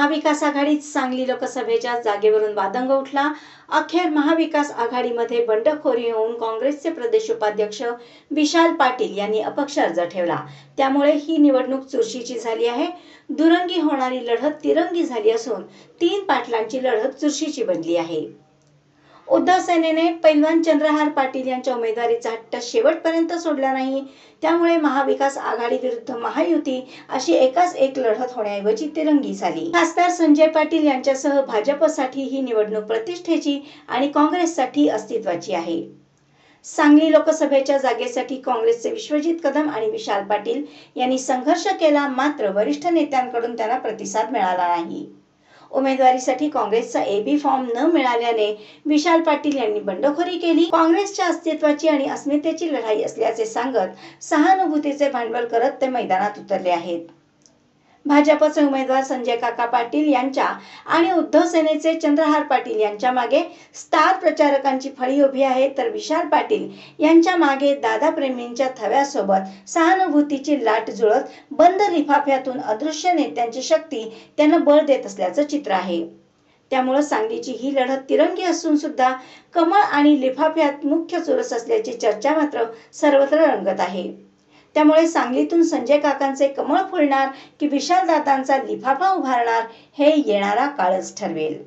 महाविकास आघाडीत सांगली लोकसभेच्या जागेवरून वादंग उठला. अखेर महाविकास आघाडीमध्ये बंडखोरी होऊन काँग्रेसचे प्रदेश उपाध्यक्ष विशाल पाटील यांनी अपक्ष अर्ज ठेवला. त्यामुळे ही निवडणूक चुरशीची झाली आहे. दुरंगी होणारी लढत तिरंगी झाली असून तीन पाटलांची लढत चुरशीची बनली आहे. उद्धव सेनेने पैलवान चंद्रहार पाटील यांच्या उमेदवारीचा हट्ट शेवटपर्यंत सोडला नाही. त्यामुळे महाविकास आघाडी विरुद्ध महायुती अशी एकाच एक लढत होण्याऐवजी तिरंगी झाली. खासदार संजय पाटील यांच्यासह भाजपसाठी ही निवडणूक प्रतिष्ठेची आणि काँग्रेससाठी अस्तित्वाची आहे. सांगली लोकसभेच्या जागेसाठी काँग्रेसचे विश्वजित कदम आणि विशाल पाटील यांनी संघर्ष केला मात्र वरिष्ठ नेत्यांकडून त्यांना प्रतिसाद मिळाला नाही. उमेदवारीसाठी काँग्रेसचा एबी फॉर्म न मिळाल्याने विशाल पाटील यांनी बंडखोरी केली. काँग्रेसच्या अस्तित्वाची आणि अस्मितेची लढाई असल्याचे सांगत सहानुभूतीचे भांडवल करत ते मैदानात उतरले आहेत. भाजपचे उमेदवार संजय काका पाटील यांच्या आणि उद्धव सेनेचे चंद्रहार पाटील यांच्या मागे स्टार प्रचारकांची फळी उभी आहे तर विशाल पाटील यांच्या मागे दादा प्रेमींच्या थव्यासोबत सहानुभूतीची लाट जुळत बंद लिफाफ्यातून अदृश्य नेत्यांची शक्ती त्यांना बळ देत असल्याचं चित्र आहे. त्यामुळं सांगलीची ही लढत तिरंगी असून सुद्धा कमळ आणि लिफाफ्यात मुख्य चुरस असल्याची चर्चा मात्र सर्वत्र रंगत आहे. त्यामुळे सांगलीतून संजय काकांचे कमळ फुलणार की विशाल दादांचा लिफाफा उभारणार हे येणारा काळच ठरवेल.